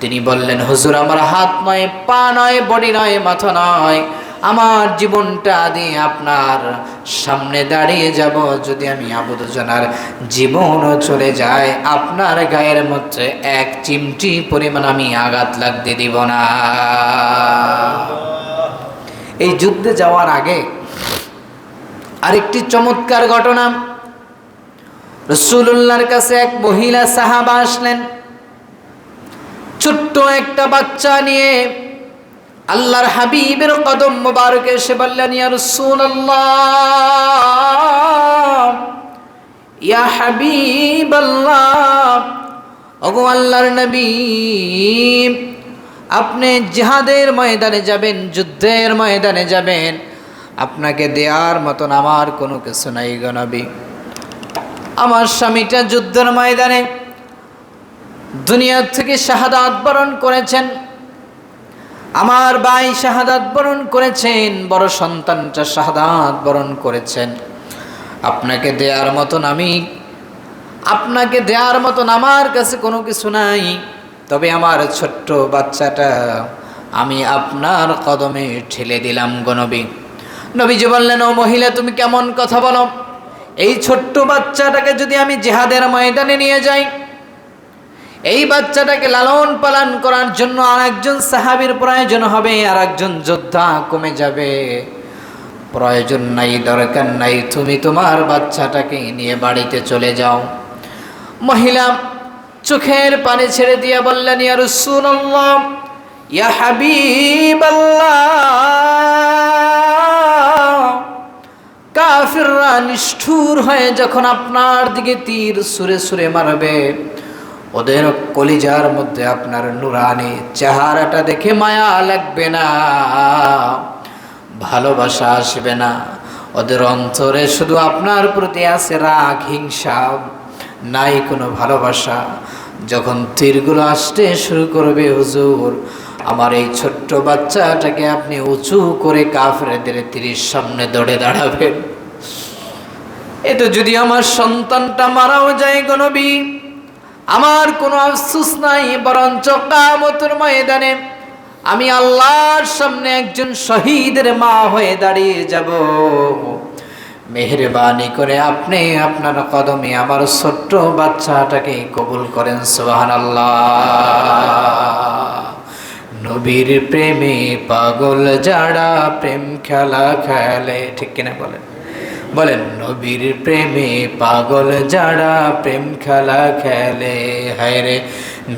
তিনি বললেন, হুজুর, আমার হাত নয়, পা নয়, বডি নয়, মাথা নয়। আমার জীবনটা দিয়ে আপনার সামনে দাঁড়িয়ে যাব। যদি আমি আবু দুজনার জীবনও চলে যায় আপনার গায়ের মধ্যে এক চিমটি পরিমাণ আমি আঘাত লাগতে দিব না। এই যুদ্ধে যাওয়ার আগে আরেকটি চমৎকার ঘটনা। রসুল্লাহর কাছে এক মহিলা সাহাবা আসলেন। ছোট্ট একটা বাচ্চা নিয়ে আল্লাহর হাবিবের কদম মোবারকে এসে বললেন, ইয়া রাসূলুল্লাহ, ইয়া হাবিবাল্লাহ, ওগো আল্লাহর নবী, আপনি জিহাদের ময়দানে যাবেন, যুদ্ধের ময়দানে যাবেন, আপনাকে দেওয়ার মতন আমার কোনো কিছু নাই গো নবী। আমার স্বামীটা যুদ্ধের ময়দানে দুনিয়ার থেকে শাহাদাত বরণ করেছেন। আমার ভাই শাহাদাত বরণ করেছেন, বড় সন্তানটা শাহাদাত বরণ করেছেন। আপনাকে দেওয়ার মতন আমি, আপনাকে দেওয়ার মতন আমার কাছে কোনো কিছু নাই। তবে আমার ছোট্ট বাচ্চাটা আমি আপনার কদমে ঠেলে দিলাম গনবী নবীজি বললেন, ও মহিলা, তুমি কেমন কথা বলো? এই ছোট্ট বাচ্চাটাকে যদি আমি জেহাদের ময়দানে নিয়ে যাই এই বাচ্চাটাকে লালন পালন করার জন্য আর একজন সাহাবির প্রয়োজন হবে আর একজন যোদ্ধা কমে যাবে। প্রয়োজন নাই, দরকার নাই, তুমি তোমার বাচ্চাটাকে নিয়ে বাড়িতে চলে যাও। মহিলা চোখের পানি ছেড়ে দিয়ে বললেন, ইয়া রাসূলুল্লাহ, ইয়া কাফিররা নিষ্ঠুর হয়ে যখন আপনার দিকে তীর সুরে সুরে মারবে ওদের কলিজার মধ্যে আপনার নুরানি চেহারাটা দেখে মায়া লাগবে না, ভালোবাসা আসবে না। ওদের অন্তরে শুধু আপনার প্রতি আছে রাগ, হিংসা, নাই কোনো ভালোবাসা। যখন তীরগুলো আসতে শুরু করবে হুজুর, আমার এই ছোট্ট বাচ্চাটাকে আপনি উঁচু করে কাফরেদের তীরের সামনে দৌড়ে দাঁড়াবেন। এ তো যদি আমার সন্তানটা মারাও যায় গনবী আমার কোনো আফসুস নাই, বরঞ্চ কামতের ময়দানে আমি আল্লাহর সামনে একজন শহীদের মা হয়ে দাঁড়িয়ে যাব। মেহরবানি করে আপনি আপনার কদমে আমার ছোট্ট বাচ্চাটাকে কবুল করেন সোহান নবীর প্রেমে পাগল যারা প্রেম খেলা খেলে, ঠিক কিনা বলেন? বলেন, নবীর প্রেমে পাগল যারা প্রেম খেলা খেলে হায় রে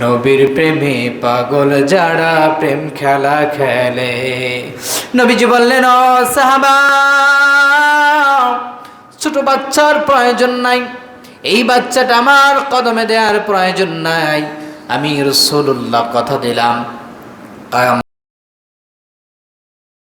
নবীর প্রেমে পাগল যারা প্রেম খেলা খেলে। নবীজি বললেন, ও সাহাবা, ছোট বাচ্চার প্রয়োজন নাই। এই বাচ্চাটা আমার কদমে দেওয়ার প্রয়োজন নাই। আমি রসুল্লাহ কথা দিলাম।